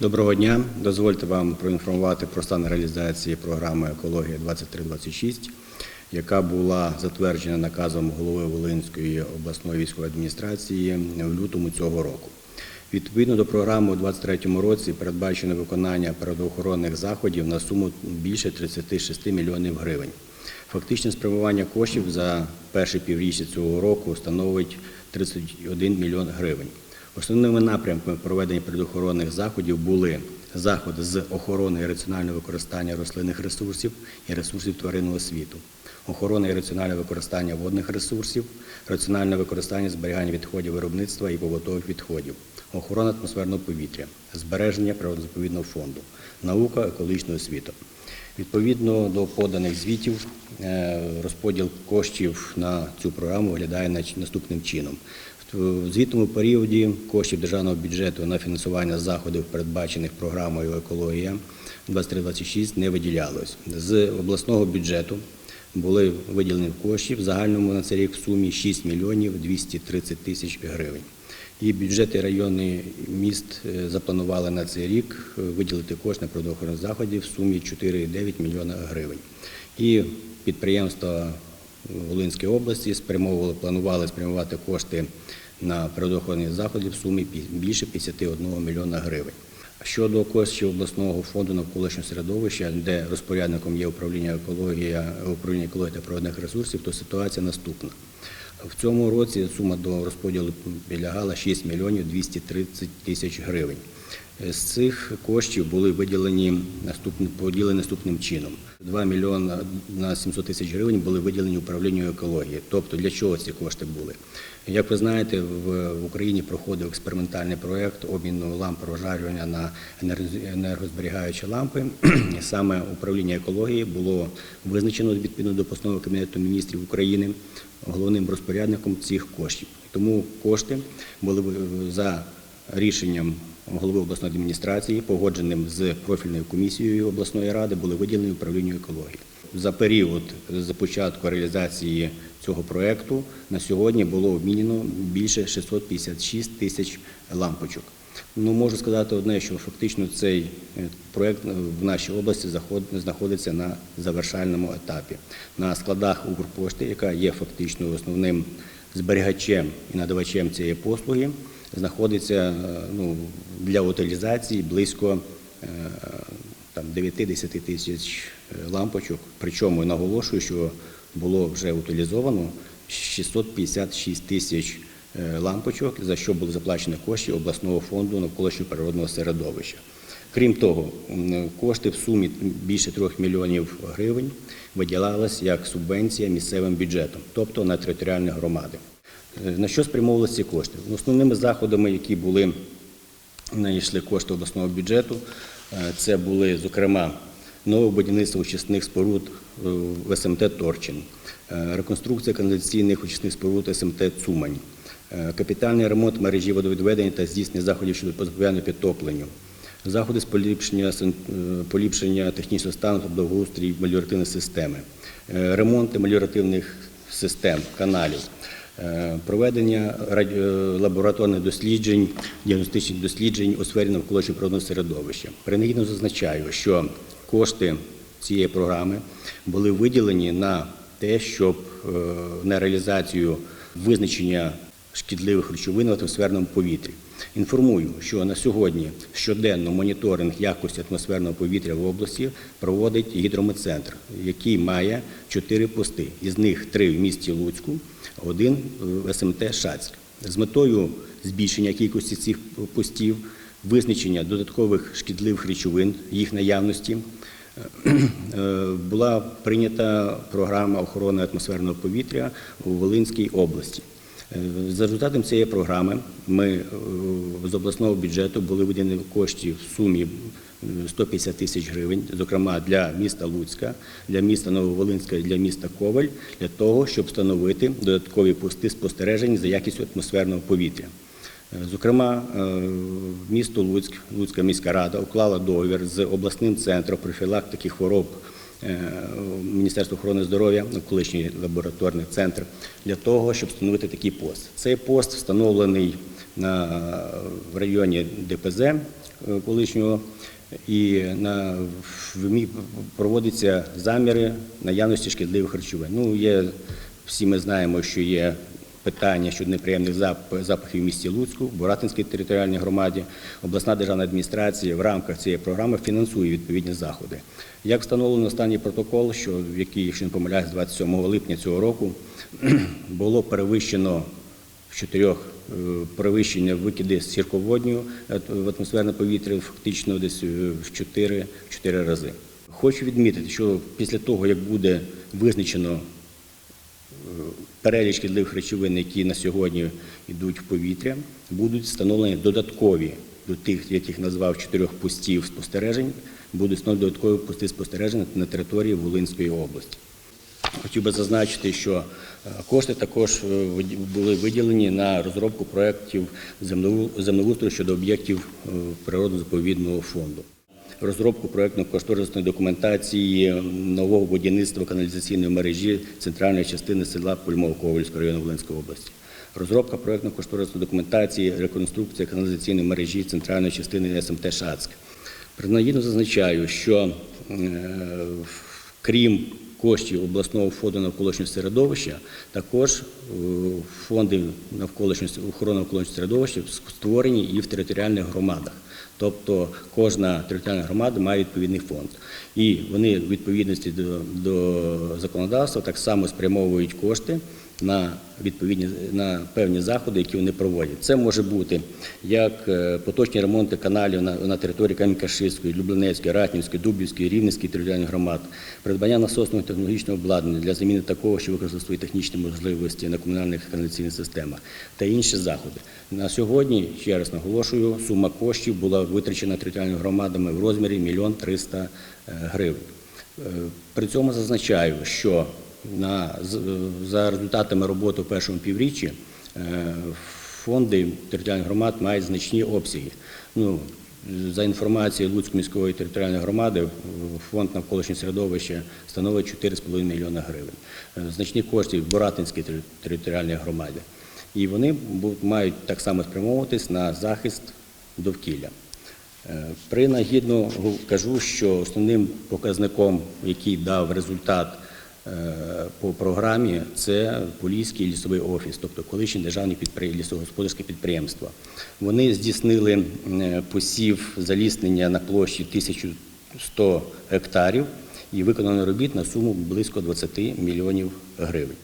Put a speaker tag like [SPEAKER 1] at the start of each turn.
[SPEAKER 1] Доброго дня. Дозвольте вам проінформувати про стан реалізації програми Екологія 2326, яка була затверджена наказом голови Волинської обласної військової адміністрації в лютому цього року. Відповідно до програми у 2023 році передбачено виконання природоохоронних заходів на суму більше 36 мільйонів гривень. Фактичне спрямування коштів за перше півріччя цього року становить 31 мільйон гривень. Основними напрямками проведення природоохоронних заходів були заходи з охорони і раціонального використання рослинних ресурсів і ресурсів тваринного світу, охорона і раціональне використання водних ресурсів, раціональне використання зберігання відходів виробництва і побутових відходів, охорона атмосферного повітря, збереження природозаповідного фонду, наука, екологічна освіта. Відповідно до поданих звітів, е, розподіл коштів на цю програму виглядає наступним чином. В звітному періоді коштів державного бюджету на фінансування заходів, передбачених програмою екологія 2326 не виділялось. З обласного бюджету були виділені коштів в загальному на цей рік в сумі 6 мільйонів 230 тисяч гривень. І бюджети районних міст е, запланували на цей рік е, виділити кошти на природоохоронних заходів в сумі 4,9 мільйона гривень. І підприємства Волинської області спрямовували, планували спрямувати кошти на природоохоронні заходи в сумі більше 51 мільйона гривень. Щодо коштів обласного фонду навколишнього середовища, де розпорядником є управління екології, управління екології та природних ресурсів, то ситуація наступна. В цьому році сума до розподілу підлягала 6 мільйонів 230 тисяч гривень. З цих коштів були виділені наступні поділені наступним чином: 2 мільйони на 700 тисяч гривень були виділені управлінню екології. Тобто для чого ці кошти були? Як ви знаєте, в в Україні проходив експериментальний проєкт обміну ламп розжарювання на енергозберігаючі лампи. Саме управління екології було визначено відповідно до постанови Кабінету міністрів України головним розпорядником цих коштів. Тому кошти були за рішенням голови обласної адміністрації, погодженим з профільною комісією обласної ради, були виділені управлінню екології. За період з початку реалізації цього проекту на сьогодні було обмінено більше 656 тисяч лампочок. Ну, можу сказати одне, що фактично цей е, проект в нашій області знаходиться на завершальному етапі. На складах Укрпошти, яка є фактично основним зберігачем і надавачем цієї послуги, знаходиться е, ну, для утилізації близько е, там 9-10 тисяч е, лампочок. Причому наголошую, що було вже утилізовано 656 тисяч е, лампочок, за що були заплачені кошти обласного фонду навколишнього природного середовища. Крім того, кошти в сумі більше 3 мільйонів гривень виділялись як субвенція місцевим бюджетом, тобто на територіальні громади. Е, На що спрямовувалися ці кошти? Основними заходами, які були надійшли кошти обласного бюджету. Е, Це були, зокрема, нове будівництво очисних споруд в СМТ Торчин, е, реконструкція каналізаційних очисних споруд СМТ Цумань, е, капітальний ремонт мережі водовідведення та здійснення заходів щодо позбавляння підтопленню, заходи з поліпшення, поліпшення технічного стану та благоустрій меліоративної системи, ремонти меліоративних систем, каналів, проведення раді- е, лабораторних досліджень, діагностичних досліджень у сфері навколишнього природного середовища. Принагідно зазначаю, що кошти цієї програми були виділені на те, щоб е, на реалізацію визначення шкідливих речовин в атмосферному повітрі. Інформую, що на сьогодні щоденно моніторинг якості атмосферного повітря в області проводить гідрометцентр, який має чотири пости. Із них три в місті Луцьку, один в СМТ Шацьк. З метою збільшення кількості цих постів, визначення додаткових шкідливих речовин, їх наявності, е, була прийнята програма охорони атмосферного повітря у Волинській області. Е, За результатом цієї програми ми е, з обласного бюджету були виділені кошти в сумі е, 150 тисяч гривень, зокрема для міста Луцька, для міста Нововолинська для міста Коваль, для того, щоб встановити додаткові пости спостережень за якістю атмосферного повітря. Е, Зокрема, е, місто Луцьк, Луцька міська рада уклала договір з обласним центром профілактики хвороб е, Міністерства охорони здоров'я, колишній лабораторний центр, для того, щоб встановити такий пост. Цей пост встановлений на, в районі ДПЗ е, колишнього. І на в МІ проводяться заміри наявності шкідливих речовин. Ну, є, всі ми знаємо, що є питання щодо неприємних запахів в місті Луцьку, Боратинській територіальній громаді. Обласна державна адміністрація в рамках цієї програми фінансує відповідні заходи. Як встановлено останній протокол, що в який, якщо не помиляюсь, 27 липня цього року було перевищено в чотирьох е, перевищення викиди з сірководню е, в атмосферне повітря фактично десь е, в 4, в 4 рази. Хочу відмітити, що після того, як буде визначено перелік шкідливих речовин, які на сьогодні йдуть в повітря, будуть встановлені додаткові до тих, яких назвав чотирьох постів спостережень, будуть встановлені додаткові пости спостережень на території Волинської області. Хотів би зазначити, що е, кошти також е, були виділені на розробку проєктів землеу- землеустрою щодо об'єктів е, природно-заповідного фонду. Розробку проєктно-кошторисної документації нового будівництва каналізаційної мережі центральної частини села Пульмово-Ковальського району Волинської області. Розробка проєктно-кошторисної документації, реконструкція каналізаційної мережі центральної частини СМТ Шацьк. Принагідно зазначаю, що е, крім коштів обласного фонду навколишнього середовища, також е, фонди навколишнього охорони навколишнього середовища створені і в територіальних громадах. Тобто кожна територіальна громада має відповідний фонд. І вони в відповідності до, до законодавства так само спрямовують кошти на відповідні на певні заходи, які вони проводять. Це може бути як е, поточні ремонти каналів на, на території Кам'янка-Ширської, Люблинецької, Ратнівської, Дубівської, Рівненської територіальних громад, придбання насосного технологічного обладнання для заміни такого, що використовує технічні можливості на комунальних каналізаційних системах та інші заходи. На сьогодні, ще раз наголошую, сума коштів була витрачена територіальними громадами в розмірі 1 мільйон 300 гривень. Е, При цьому зазначаю, що на, за результатами роботи в першому півріччі е, фонди територіальних громад мають значні обсяги. Ну, за інформацією Луцької міської територіальної громади, фонд навколишнього середовища становить 4,5 мільйона гривень. Е, Значні кошти в Боратинській тери- територіальній громаді. І вони мають так само спрямовуватись на захист довкілля. Е, Принагідно кажу, що основним показником, який дав результат по програмі, це Поліський лісовий офіс, тобто колишні державні підпри... лісогосподарські підприємства. Вони здійснили е, посів заліснення на площі 1100 гектарів і виконано робіт на суму близько 20 мільйонів гривень.